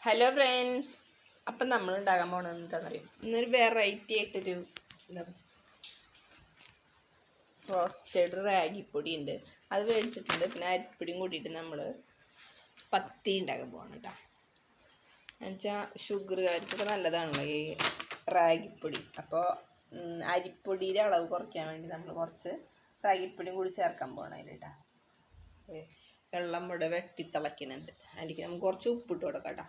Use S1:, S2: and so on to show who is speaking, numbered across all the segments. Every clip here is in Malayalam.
S1: ഹലോ ഫ്രണ്ട്സ് അപ്പം നമ്മൾ ഉണ്ടാക്കാൻ പോകണത് എന്താണെന്നറിയും ഇന്നൊരു വെറൈറ്റി ആയിട്ടൊരു എന്താ റോസ്റ്റഡ് റാഗിപ്പൊടി പൊടി ഉണ്ട് അത് മേടിച്ചിട്ടുണ്ട് പിന്നെ അരിപ്പൊടിയും കൂട്ടിയിട്ട് നമ്മൾ പത്തി ഉണ്ടാക്കാൻ പോകണം കേട്ടോ എന്നുവെച്ചാൽ ഷുഗറുകാർക്കൊക്കെ നല്ലതാണല്ലോ ഈ റാഗിപ്പൊടി. അപ്പോൾ അരിപ്പൊടിയുടെ അളവ് കുറയ്ക്കാൻ വേണ്ടി നമ്മൾ കുറച്ച് റാഗിപ്പൊടിയും കൂടി ചേർക്കാൻ പോകണം അതിൽ കേട്ടോ വെള്ളം ഇവിടെ വെട്ടി തിളയ്ക്കുന്നുണ്ട് അതിലേക്ക് നമുക്ക് കുറച്ച് ഉപ്പിട്ട് കൊടുക്കാം കേട്ടോ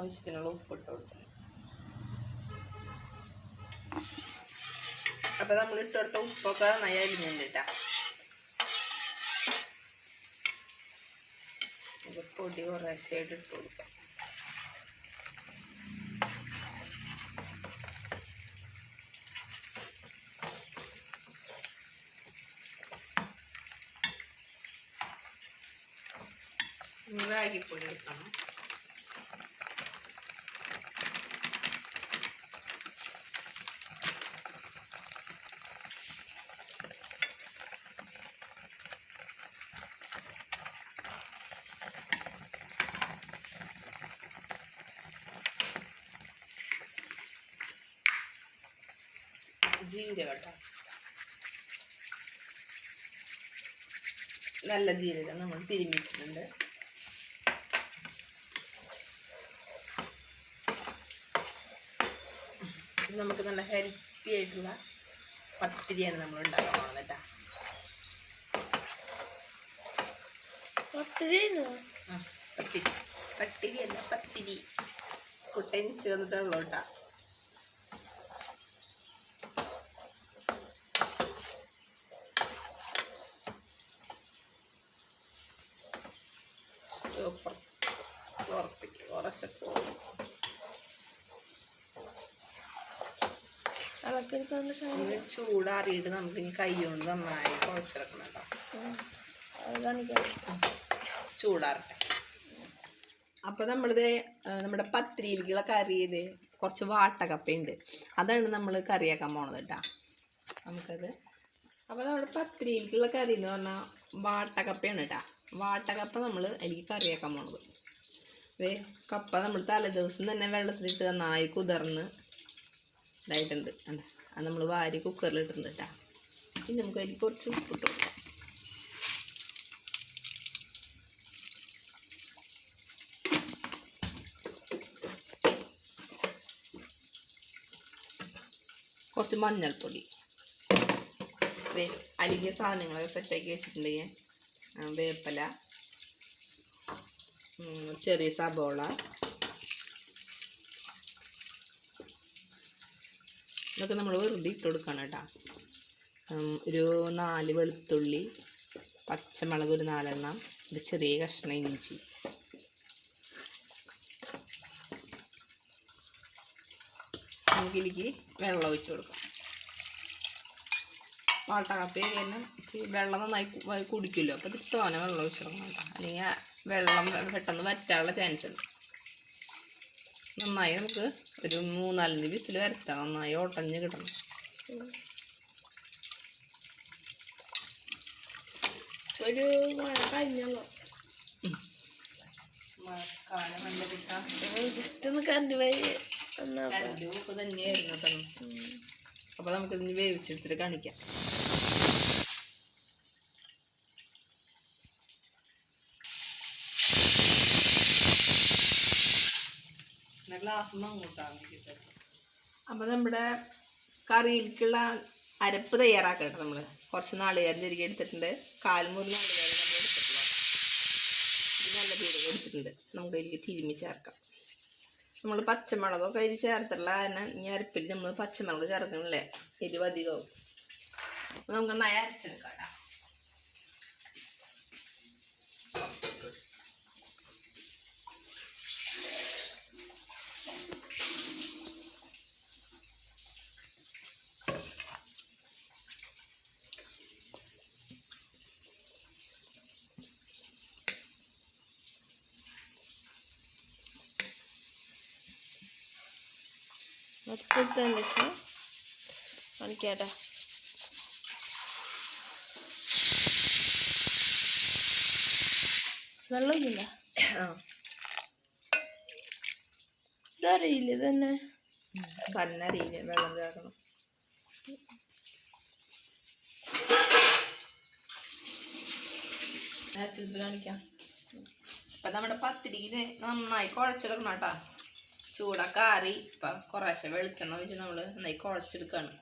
S1: ആവശ്യത്തിനുള്ള ഉപ്പിട്ട് കൊടുക്കണം. അപ്പൊ നമ്മൾ ഇട്ടെടുത്ത ഉപ്പൊക്കെ നന്നായി അരിഞ്ഞുണ്ട് കേട്ടാ പൊടി കുറേശ്ശായിട്ട് ഇട്ട് കൊടുക്കാം. റാഗിപ്പൊടി എടുക്കണം. ജീരകം കേട്ടോ. നല്ല ജീരകം നമ്മൾ തിരുമ്മിയിട്ടുണ്ട് ഇത് നമുക്ക് നല്ല ഹെൽത്തി ആയിട്ടുള്ള പത്തിരിയാണ് നമ്മൾ ഉണ്ടാക്കാൻ പോകുന്നത് കേട്ടോ. പത്തിരി പത്തിരി. അല്ല പത്തിരി. കുട്ടനിച്ച് വന്നിട്ടുള്ളൂ കേട്ടോ കുറച്ച് പുറത്തേക്ക് കുറച്ചൊക്കെ ചൂടാറിയിട്ട് നമുക്ക് ഇനി കൈ കൊണ്ട് നന്നായി കുഴച്ചിറക്കണം കേട്ടോ. ചൂടാറട്ടെ. അപ്പോൾ നമ്മളിത് നമ്മുടെ പത്തിരിയിലേക്കുള്ള കറി ഇത് കുറച്ച് വാട്ടക്കപ്പയുണ്ട് അതാണ് നമ്മൾ കറിയാക്കാൻ പോണത് കേട്ടോ. നമുക്കത് അപ്പോൾ നമ്മുടെ പത്തിരിയിലേക്കുള്ള കറി എന്ന് പറഞ്ഞാൽ വാട്ടക്കപ്പയാണ് കേട്ടോ. വാട്ടക്കപ്പ നമ്മൾ അതിലേക്ക് കറിയാക്കാൻ പോണത്. ഇതേ കപ്പ നമ്മൾ തലേദിവസം തന്നെ വെള്ളത്തിലിട്ട് നന്നായി കുതിർന്ന് ഇതായിട്ടുണ്ട്. കണ്ടോ അത് നമ്മൾ വാരി കുക്കറിലിട്ടുണ്ട് കേട്ടോ. ഇനി നമുക്ക് അതിൽ കുറച്ച് ഉപ്പിട്ട് കൊടുക്കാം. കുറച്ച് മഞ്ഞൾപ്പൊടി. അതെ അലിഞ്ഞ സാധനങ്ങളൊക്കെ സെറ്റാക്കി വെച്ചിട്ടുണ്ട് വേപ്പില. ചെറിയ സബോള. ഇതൊക്കെ നമ്മൾ വെറുതെ ഇട്ട് കൊടുക്കണം കേട്ടോ. ഒരു നാല് വെളുത്തുള്ളി പച്ചമുളക് ഒരു നാലെണ്ണം ഒരു ചെറിയ കഷ്ണം ഇഞ്ചി. നമുക്കിലേക്ക് വെള്ളം ഒഴിച്ച് കൊടുക്കാം. വാട്ടക്കപ്പി തന്നെ കഴിഞ്ഞാൽ വെള്ളം നന്നായി കുടിക്കുമല്ലോ. അപ്പോൾ ഇത് തോനെ വെള്ളം ഒഴിച്ചിടണം കേട്ടോ. അല്ലെങ്കിൽ വെള്ളം പെട്ടെന്ന് വറ്റാനുള്ള ചാൻസ് ഉണ്ട്. നന്നായി നമുക്ക് ഒരു മൂന്നാലഞ്ച് വിസിൽ വരത്താം. നന്നായി ഓട്ടഞ്ഞ് കിട്ടണം.
S2: ഒരു മഴ കഴിഞ്ഞല്ലോ.
S1: മഴക്കാലം നല്ല കിട്ടാൻ
S2: ജസ്റ്റ് ഒന്ന് കണ്ടു പോയി എന്നാ
S1: കരണ്ട് ഉപ്പ് തന്നെയായിരുന്നു കേട്ടോ അപ്പോൾ നമുക്കിതിന് വേവിച്ചെടുത്തിട്ട് കാണിക്കാം. ഗ്ലാസ് അങ്ങോട്ടാണ് അപ്പോൾ നമ്മുടെ കറിയിലേക്കുള്ള അരപ്പ് തയ്യാറാക്കട്ടെ കേട്ടോ നമ്മൾ കുറച്ച് നാളികേരം തിരികെ എടുത്തിട്ടുണ്ട്. കാൽമുറി നാളികേരം നമ്മൾ നല്ല ജീരകം എടുത്തിട്ടുണ്ട്. നമുക്ക് അതിലേക്ക് തിരുമ്മി ചേർക്കാം. നമ്മൾ പച്ചമുളകൊക്കെ അതിൽ ചേർത്തിട്ടുള്ള കാരണം ഈ അരപ്പിൽ നമ്മൾ പച്ചമുളക് ചേർക്കണല്ലേ? എരിവ് അധികവും നമുക്ക് നന്നായി അരച്ചെടുക്കാം ട്ടാ.
S2: മൊത്തത്തിന്റെ ശേഷം കാണിക്കാട്ടെ വെള്ളമില്ല ഇതറിയില്ല ഇതന്നെ?
S1: തന്നെ അറിയില്ല വെള്ളം ചേർക്കണം. കാണിക്കാം. ഇപ്പൊ നമ്മുടെ പത്തിരിക്ക് നന്നായി കുഴച്ചെടുക്കണം കേട്ടാ. ചൂടൊക്കെ ആറി. ഇപ്പൊ കുറേശ്ശെ വെളിച്ചെണ്ണ വെച്ച് നമ്മൾ നന്നായി കുഴച്ചെടുക്കാണ്.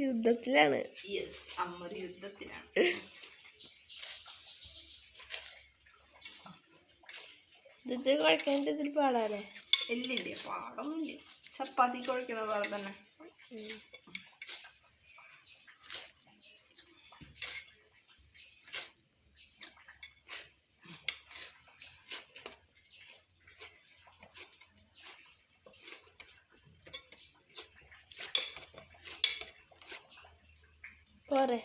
S2: യുദ്ധത്തിലാണ്.
S1: യെസ് അമ്മ യുദ്ധത്തിലാണ്.
S2: ഇത് കുഴക്കാൻ ഇതിൽ പാടാല്ലേ?
S1: ഇല്ലില്ല പാടൊന്നുമില്ല ചപ്പാത്തി കുഴക്കണ പോലെ തന്നെ.
S2: പോരെ.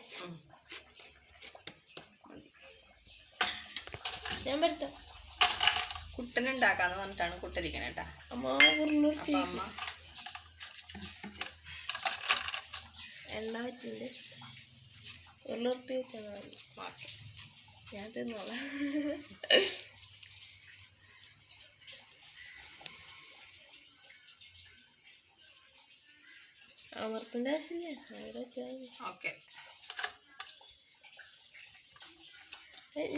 S2: ഞാൻ വരുത്താം
S1: കുട്ടൻ ഉണ്ടാക്കാന്ന് പറഞ്ഞിട്ടാണ് കുട്ടരിക്കണേട്ടാ
S2: അമ്മ. എണ്ണ വെച്ചിട്ടുണ്ട് ഉരുളുരുട്ടി വെച്ചാൽ മതി. ഞാൻ തിന്നോളാം. അമർത്തിന്റെ ആവശ്യമില്ല. അവിടെ വെച്ചാൽ
S1: ഓക്കെ.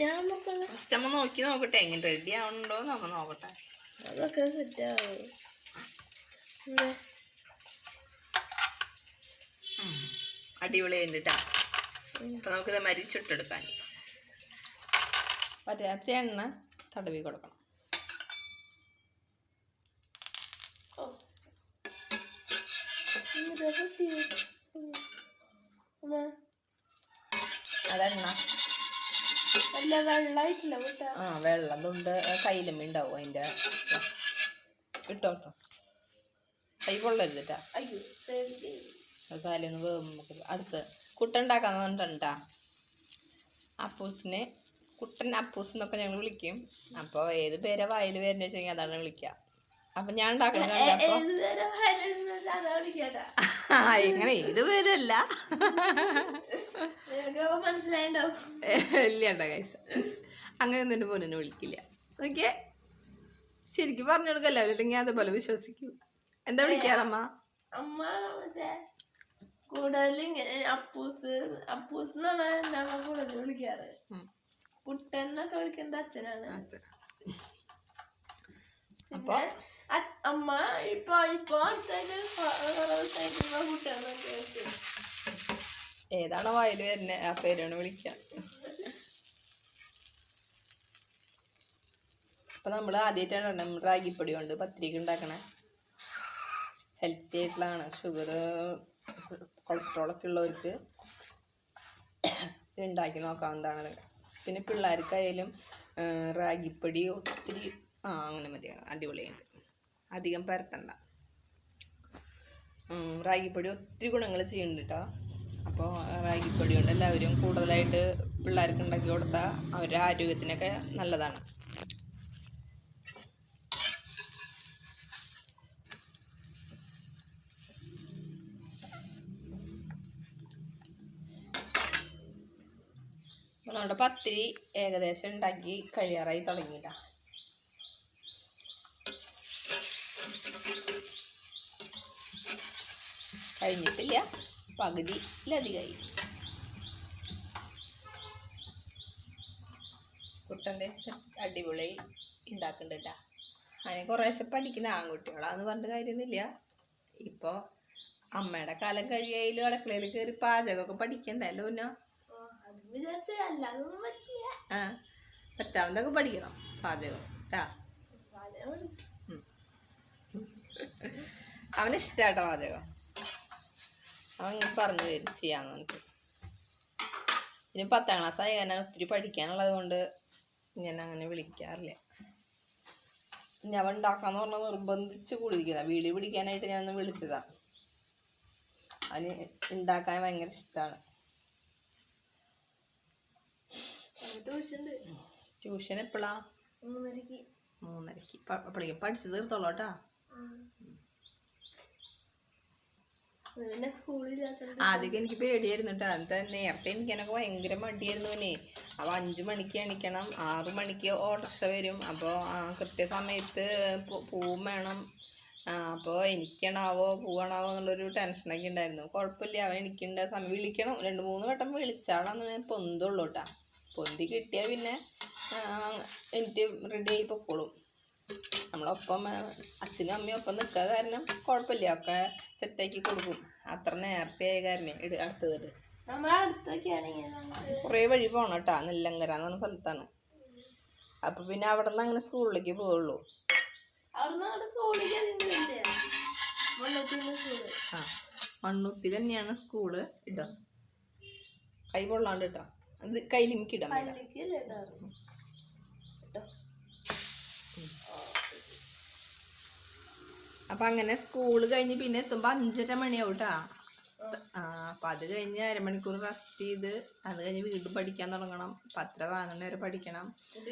S2: ഞാൻ നോക്കാം
S1: ഫസ്റ്റ് അമ്മ നോക്കി നോക്കട്ടെ. എങ്ങനെ റെഡി ആവണുണ്ടോ നമ്മ നോക്കട്ടെ.
S2: അതൊക്കെ സെറ്റ് സെറ്റാവും എന്താ
S1: അടിപൊളി കഴിഞ്ഞിട്ടാ. അപ്പൊ മരിച്ചിട്ടെടുക്കാൻ. മറ്റേ അത്ര എണ്ണ തടവി കൊടുക്കണം.
S2: കുട്ടി.
S1: അതെണ്ണ ആ വെള്ളം തൊണ്ട് കയ്യിലും ഉണ്ടാവും അതിന്റെ. ഇട്ടോ കേട്ടോ കൈ കൊള്ളരുതിട്ടാ
S2: അയ്യോ.
S1: തലേന്ന് വേവും അടുത്ത് അടുത്ത് കുട്ടുണ്ടാക്കാന്ന് പറഞ്ഞിട്ടുണ്ടാ. അപ്പൂസിനെ കുട്ടൻ അപ്പൂസ് എന്നൊക്കെ ഞങ്ങൾ വിളിക്കും. അപ്പോൾ ഏത് പേരെ വായിൽ വരുന്ന വെച്ചെങ്കിൽ അതാണ് വിളിക്കുക അപ്പൊ ഞാൻ ഉണ്ടാക്കണ കണ്ടപ്പോ
S2: ഏത്
S1: ഇങ്ങനെ പേരല്ല. മനസ്സിലായിട്ടോ കൈസ അങ്ങനെ ഒന്നും പൊന്നിനെ വിളിക്കില്ല. ഓക്കെ ശരിക്കും പറഞ്ഞു കൊടുക്കല്ലോ? അല്ലെങ്കിൽ അതേപോലെ വിശ്വസിക്കും. എന്താ വിളിക്കാറമ്മ
S2: അമ്മ? ഇങ്ങനെ അപ്പൂസ് അപ്പൂസ് എന്നാണ് എന്റെ അമ്മ കൂടുതൽ വിളിക്കാറ്. കുട്ടൻ എന്നൊക്കെ വിളിക്കുന്നത് അച്ഛനാണ്.
S1: അപ്പൊ?
S2: അമ്മ ഇപ്പൊ ഇപ്പൊ അടുത്തായിട്ട് കൊ- കുറേ ദിവസമായിട്ട് ഇപ്പൊ കുട്ടൻ എന്നൊക്കെ വിളിക്കും
S1: ഏതാണോ വായിൽ വരുന്നത് ആ പേരാണ് വിളിക്കുക അപ്പൊ നമ്മൾ ആദ്യമായിട്ടാണ് നമ്മൾ റാഗിപ്പൊടി കൊണ്ട് പത്തിരിക്ക് ഉണ്ടാക്കണേ. ഹെൽത്തി ആയിട്ടുള്ളതാണ് ഷുഗർ കൊളസ്ട്രോൾ ഒക്കെ ഉള്ളവർക്ക് ഉണ്ടാക്കി നോക്കാവുന്നതാണ് പിന്നെ പിള്ളേർക്കായാലും റാഗിപ്പൊടി ഒത്തിരി ആ അങ്ങനെ മതിയാണ് അടിപൊളിയുണ്ട്. അധികം പരത്തണ്ട. റാഗിപ്പൊടി ഒത്തിരി ഗുണങ്ങൾ ചെയ്യുന്നുണ്ട് കേട്ടോ അപ്പോൾ റാഗിപ്പൊടി കൊണ്ട് എല്ലാവരും കൂടുതലായിട്ട് പിള്ളേർക്ക് ഉണ്ടാക്കി കൊടുത്താൽ അവരുടെ ആരോഗ്യത്തിനൊക്കെ നല്ലതാണ്. നമ്മുടെ പത്തിരി ഏകദേശം ഉണ്ടാക്കി കഴിയാറായി തുടങ്ങിയില്ല കഴിഞ്ഞിട്ടില്ല. പകുതിയിലധികമായി കുട്ടന്റെ അടിപൊളി ഉണ്ടാക്കുന്നുണ്ട് അതിനെ കുറേശ്ശെ പഠിക്കുന്ന ആൺകുട്ടികളാന്ന് പറഞ്ഞ കാര്യമൊന്നുമില്ല. ഇപ്പോൾ അമ്മയുടെ കാലം കഴിയായാലും അടുക്കളയിൽ കയറി പാചകമൊക്കെ പഠിക്കണ്ടല്ലോ പിന്നെ.
S2: ആ,
S1: പറ്റാവുന്നതൊക്കെ പഠിക്കണം പാചകം കേട്ടാ അവന് ഇഷ്ടാട്ടോ പാചകം. അവൻ ഇങ്ങനെ പറഞ്ഞു വരും ചെയ്യാന്ന് പറഞ്ഞിട്ട്. ഇനി പത്താം ക്ലാസ് ആയി കാരണം ഒത്തിരി പഠിക്കാനുള്ളത് കൊണ്ട് ഞാൻ അങ്ങനെ വിളിക്കാറില്ല. ഇനി അവൻ ഉണ്ടാക്കാന്ന് പറഞ്ഞാൽ നിർബന്ധിച്ച് കുടിക്കുന്ന വീഡിയോ പിടിക്കാനായിട്ട് ഞാൻ ഒന്ന് വിളിച്ചതാ. അതിന് ഉണ്ടാക്കാൻ ഭയങ്കര ഇഷ്ടമാണ്
S2: ട്യൂഷൻ
S1: എപ്പോഴാ
S2: മൂന്നരക്ക്
S1: മൂന്നരക്ക് അപ്പോഴേക്കും പഠിച്ചു തീർത്തോളൂ കേട്ടാ ആദ്യമൊക്കെ എനിക്ക് പേടിയായിരുന്നു കേട്ടോ എന്താ നേരത്തെ എനിക്കെനക്ക് ഭയങ്കര മടിയായിരുന്നു പിന്നെ അപ്പോൾ അഞ്ച് മണിക്ക് എണിക്കണം ആറു മണിക്ക് ഓട്ടർഷ വരും. അപ്പോൾ കൃത്യസമയത്ത് പൂവും പോവും വേണം. അപ്പോൾ എനിക്കണാവോ പോവണാവോ എന്നുള്ളൊരു ടെൻഷനൊക്കെ ഉണ്ടായിരുന്നു. കുഴപ്പമില്ല അവൻ എനിക്കുണ്ട് സമയം വിളിക്കണം. രണ്ട് മൂന്ന് വട്ടം വിളിച്ചാളാന്ന് ഞാൻ പൊന്തുള്ളൂ കേട്ടോ പൊന്തി കിട്ടിയാൽ പിന്നെ എനിക്ക് റെഡി ആയി പൊക്കോളും. നമ്മളൊപ്പം അച്ഛനും അമ്മയും ഒപ്പം നിൽക്കുക കാരണം കുഴപ്പമില്ല. ഒക്കെ സെറ്റാക്കി കൊടുക്കും. അത്ര നേരത്തെ ആയ കാരണം. ഇട് അടുത്തത്
S2: നമ്മളെ അടുത്തൊക്കെയാണ് ഇങ്ങനെ നമുക്ക്
S1: കുറേ വഴി പോകണം കേട്ടോ നെല്ലങ്കര എന്ന് പറഞ്ഞ സ്ഥലത്താണ്. അപ്പൊ പിന്നെ അവിടെ നിന്ന് അങ്ങനെ സ്കൂളിലേക്ക് പോവുള്ളൂ. ആ മണ്ണുത്തിൽ തന്നെയാണ് സ്കൂൾ. ഇട്ടോ കൈ പൊള്ളാണ്ട് കേട്ടോ കയ്യിലിമിക്ക്
S2: ഇടാം
S1: അപ്പൊ അങ്ങനെ സ്കൂൾ കഴിഞ്ഞ് പിന്നെ എത്തുമ്പോ അഞ്ചര മണിയാവട്ടാ. അപ്പൊ അത് കഴിഞ്ഞ് അരമണിക്കൂർ റെസ്റ്റ് ചെയ്ത് അത് കഴിഞ്ഞ് വീണ്ടും പഠിക്കാൻ തുടങ്ങണം. പത്ര വാങ്ങണ വരെ പഠിക്കണം.
S2: ഇത്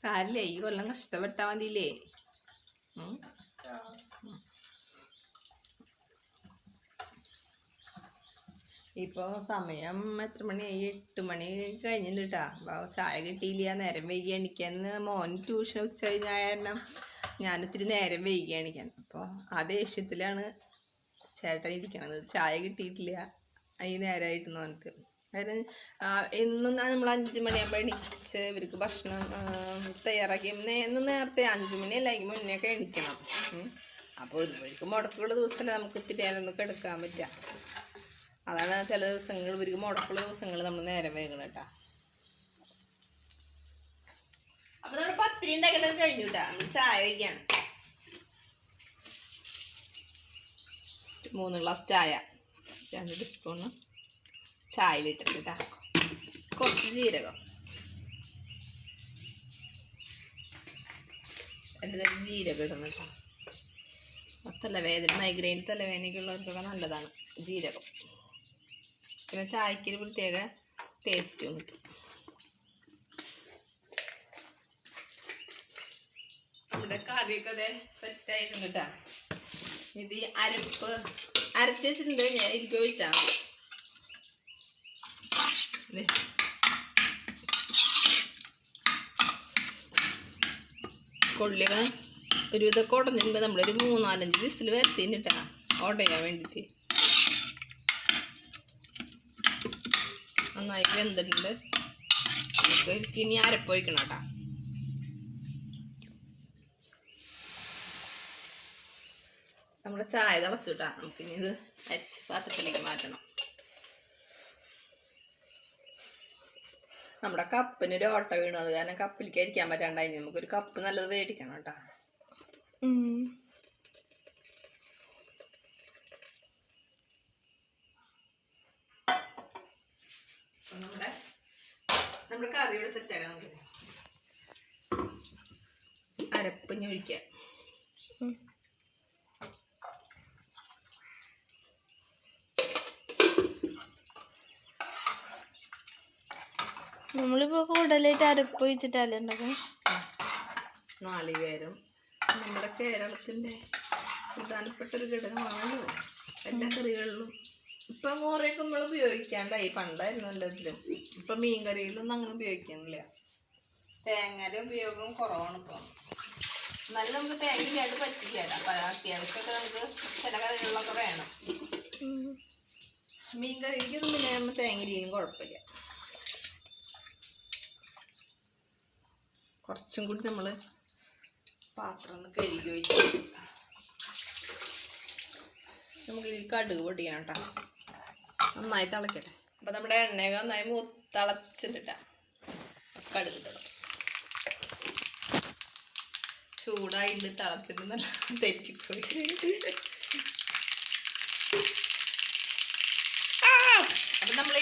S1: സാരില്ലേ ഈ കൊല്ലം കഷ്ടപ്പെട്ടാ മതിയില്ലേ? ഇപ്പോൾ സമയം എത്ര മണിയായി എട്ട് മണി കഴിഞ്ഞില്ല കേട്ടാ അപ്പോൾ ചായ കിട്ടിയില്ല. നേരം വൈകി എണിക്കാന്ന് മോൻ ട്യൂഷൻ ഉച്ച കഴിഞ്ഞാൽ കാരണം ഞാനൊത്തിരി നേരം വൈകി എണിക്കാൻ. അപ്പോൾ ആ ദേഷ്യത്തിലാണ് ചേട്ടൻ ഇരിക്കണത്. ചായ കിട്ടിയിട്ടില്ല. ഈ നേരമായിട്ട് പറഞ്ഞിട്ട്. കാരണം എന്നും നമ്മൾ അഞ്ച് മണിയാകുമ്പോൾ എണിച്ച് ഇവർക്ക് ഭക്ഷണം തയ്യാറാക്കി. എന്നും നേരത്തെ അഞ്ച് മണി അല്ലെങ്കിൽ മുന്നേ ഒക്കെ എണിക്കണം. അപ്പോൾ ഒരു വഴിക്ക് മുടക്കുള്ള ദിവസമല്ലേ നമുക്ക് ഒന്ന് കിടക്കാൻ പറ്റുക അതാണ് ചില ദിവസങ്ങൾ ഇവർക്ക് മുടക്കുള്ള ദിവസങ്ങൾ നമ്മൾ നേരം വേഗം കേട്ടാ. അപ്പൊ നമ്മുടെ പത്തിരി ഉണ്ടാക്കലൊക്കെ കഴിഞ്ഞു കേട്ടാ. നമ്മൾ ചായ വയ്ക്കാണ് മൂന്ന് ഗ്ലാസ് ചായ രണ്ട് ടീസ്പൂണ് ചായയിലിട്ടിട്ട് കേട്ടാ. കുറച്ച് ജീരകം. രണ്ട് ജീരകം ഇടണം കേട്ടോ. തലവേദന മൈഗ്രെയിൻ തലവേദനയ്ക്കുള്ളവർക്കൊക്കെ നല്ലതാണ് ജീരകം. പിന്നെ ചായക്ക് ഒരു പ്രത്യേക ടേസ്റ്റും കിട്ടും. നമ്മുടെ കറിയൊക്കെ അതെ സെറ്റ് ആയിട്ടുണ്ട് കേട്ടോ ഇത് ഈ അരപ്പ്. അരച്ച് വെച്ചിട്ടുണ്ട്. ഞാൻ എനിക്ക് ഒഴിച്ചാൽ മതി. ദേ. കൊള്ളിയൊക്കെ ഒരു ഇതൊക്കെ ഉടഞ്ഞിട്ടുണ്ട് നമ്മളൊരു മൂന്നാലഞ്ച് വിസിൽ വരത്തിന് കേട്ടാ ഉടയാൻ വേണ്ടിയിട്ട്. നന്നായി വെന്തിട്ടുണ്ട്. നമുക്ക് ഇനി അരപ്പൊഴിക്കണം കേട്ടോ. നമ്മുടെ ചായ തിളച്ചു കേട്ടാ. നമുക്കിനി ഇത് അരിച്ച് പാത്രത്തിലേക്ക് മാറ്റണം. നമ്മുടെ കപ്പിനൊരു ഓട്ട വീണു. അത് കാരണം കപ്പിലേക്ക് അരിക്കാൻ പറ്റാണ്ടായി. നമുക്കൊരു കപ്പ് നല്ലത് മേടിക്കണം കേട്ടാ അപ്പൊ നമ്മുടെ നമ്മുടെ കറിയുടെ സെറ്റാക്കാം നമുക്ക്. അരപ്പഞ്ഞ് ഒഴിക്കാം.
S2: നമ്മളിപ്പോ കൂടുതലായിട്ട് അരപ്പ് ഒഴിച്ചിട്ടല്ലേ ഉണ്ടാക്കും
S1: നാളികേരം നമ്മുടെ കേരളത്തിന്റെ പ്രധാനപ്പെട്ട ഒരു ഘടകമാണല്ലോ. എല്ലാ കറികളിലും ഇപ്പം കുറേയൊക്കെ നമ്മൾ ഉപയോഗിക്കാണ്ടായി. പണ്ടായിരുന്നു എല്ലാത്തിലും. ഇപ്പം മീൻകറിയിലൊന്നും അങ്ങനെ ഉപയോഗിക്കുന്നില്ല. തേങ്ങയുടെ ഉപയോഗം കുറവാണ് ഇപ്പം. നല്ല നമുക്ക് തേങ്ങ ഇല്ലാണ്ട് പറ്റില്ല അപ്പം അത്യാവശ്യമൊക്കെ നമുക്ക് ചില കറികളിലൊക്കെ വേണം. മീൻ കറിക്കൊന്നും പിന്നെ നമ്മൾ തേങ്ങ കുഴപ്പമില്ല. കുറച്ചും കൂടി നമ്മൾ പാത്രം ഒന്ന് കഴുകി വെച്ചു നമുക്ക് ഇതിൽ കടുക് പൊടിയാണ് കേട്ടോ. നന്നായി തിളക്കട്ടെ. അപ്പോൾ നമ്മുടെ എണ്ണയൊക്കെ നന്നായി മൂ തിളച്ചിട്ടാ കടുക് ഇടണം ചൂടായിട്ട് തിളച്ചിട്ട് നല്ല തെറ്റിപ്പോയി നമ്മൾ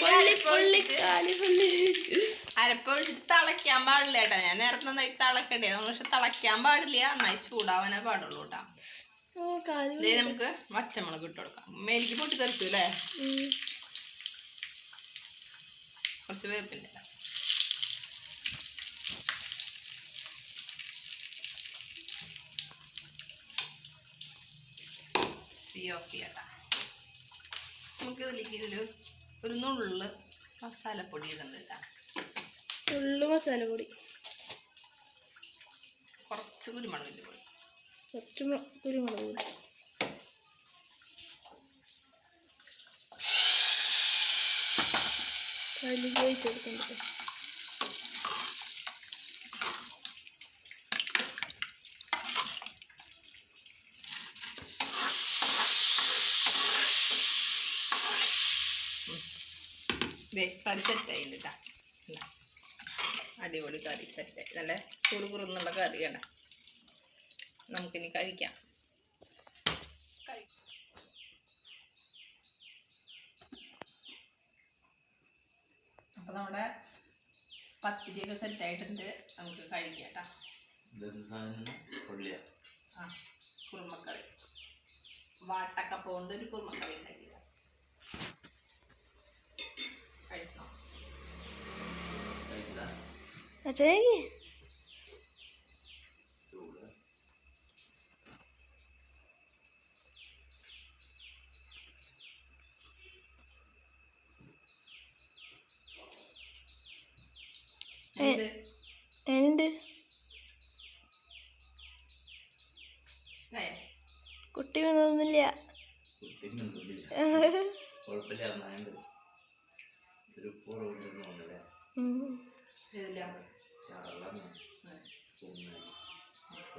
S1: അരപ്പൊഴിച്ചിട്ട് തിളയ്ക്കാൻ പാടില്ല കേട്ടോ. ഞാൻ നേരത്തെ നന്നായി തിളക്കണ്ടേ പക്ഷെ തിളയ്ക്കാൻ പാടില്ല. നന്നായി ചൂടാവാനേ പാടുള്ളൂ കേട്ടോ. നമുക്ക് വറ്റമുളക് ഇട്ട് കൊടുക്കാം. എനിക്ക് പൊട്ടി തെറിച്ചു അല്ലേ കുറച്ച് വേപ്പിന്റെ. തീ ഓഫ് ചെയ്യട്ടാ നമുക്ക് ഇതിലേക്ക് ഇതിൽ ഒരു നുള്ള് മസാലപ്പൊടി ഇടുന്നില്ല
S2: ഉള്ളു മസാലപ്പൊടി.
S1: കുറച്ച് കുരുമുളകിന്റെ പൊടി.
S2: കുറച്ച് കുരുമുളക് പൊടി. ഒഴിച്ച് കൊടുക്കണ്ടേ
S1: ദേ കറി സെറ്റായി കേട്ടോ അടിപൊളി കറി സെറ്റായി നല്ല കുറുകുറുന്നുള്ള കറിയാണ് നമുക്കിനി കഴിക്കാം കഴി- അപ്പൊ നമ്മുടെ പത്തിരിയൊക്കെ സെറ്റായിട്ടുണ്ട് നമുക്ക് കഴിക്കാം കേട്ടാ
S3: ഇതെന്ത് സാധനം കൊള്ളിയ
S1: ആ കുറുമക്കറി വാട്ടക്കപ്പ കൊണ്ട് ഒരു കുറുമക്കറി ഉണ്ടാക്കിയത് കഴിച്ചോ
S3: കഴിക്കില്ല
S2: അച്ഛനേക്ക്
S3: ചൂട്
S1: എന്ത്?
S2: കുട്ടി വന്നൊന്നുമില്ല.
S3: കുഴപ്പമില്ല തോന്നില്ല
S1: ഇതിലാ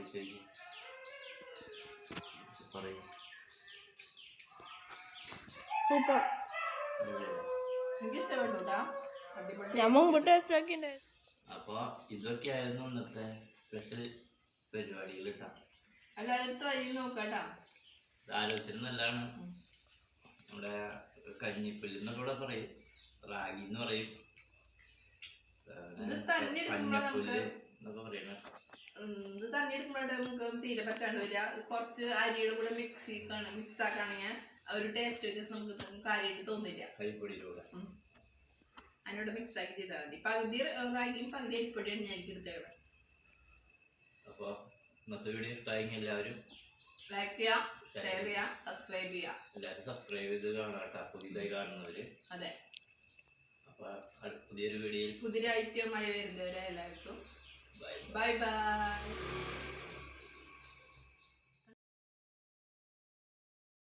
S3: ചാറെല്ലാം പറയും.
S2: സൂപ്പർ. ഞാൻ മുമ്പിട്ട് ഇട്ടാക്കിണ്ടായിരുന്നു
S3: അപ്പോൾ ഇതൊക്കെ ആയിരുന്നു ഇന്നത്തെ സ്പെഷ്യൽ പരിപാടികൾ കേട്ടോ
S1: അല്ലാതെ ട്രൈ നോക്കാട്ടാ.
S3: ആരോഗ്യത്തിന് നല്ലതാണ്. നമ്മുടെ കഞ്ഞിപ്പല്ലി എന്നൊക്കെ ഇവിടെ പറയും. റാഗി എന്ന് പറയും.
S1: ഇത് തന്നെ എടുക്കുമ്പോ
S3: കഞ്ഞിപ്പുല്ല്
S1: നമുക്ക്
S3: എന്നൊക്കെ പറയണ
S1: ഇത് തന്നെ എടുക്കുമ്പോഴാണ് നമുക്ക് തീരെ പറ്റാണ്ട് വരിക. കുറച്ച് അരിയുടെ കൂടെ മിക്സി മിക്സ് ആക്കുകയാണെങ്കിൽ ആ ഒരു ടേസ്റ്റ് വ്യത്യാസം നമുക്ക് കാര്യമായിട്ട് തോന്നില്ല.
S3: കരിപ്പൊടിയിലൂടെ.
S1: ഉം. അതിനോട് മിക്സ് ആക്കി ചെയ്താൽ മതി. പകുതി റാഗിയും പകുതി അരിപ്പൊടിയാണ് ഞാൻ എനിക്ക് എടുത്തത്
S3: അപ്പോൾ ഇന്നത്തെ വീഡിയോ ഇഷ്ടമായെങ്കിൽ എല്ലാവരും
S1: ലൈക്ക് ചെയ്യാം ഷെയർ ചെയ്യാം. സബ്സ്ക്രൈബ് ചെയ്യാം.
S3: എല്ലാവരും സബ്സ്ക്രൈബ് ചെയ്ത് കാണാം കേട്ടോ. പുതിയതായി കാണുന്നവര്.
S1: അതെ.
S3: പുതിയൊരു വീഡിയോയിൽ
S1: പുതിയൊരു ഐറ്റമായി വരുന്നവരെ എല്ലാവർക്കും. Bye bye.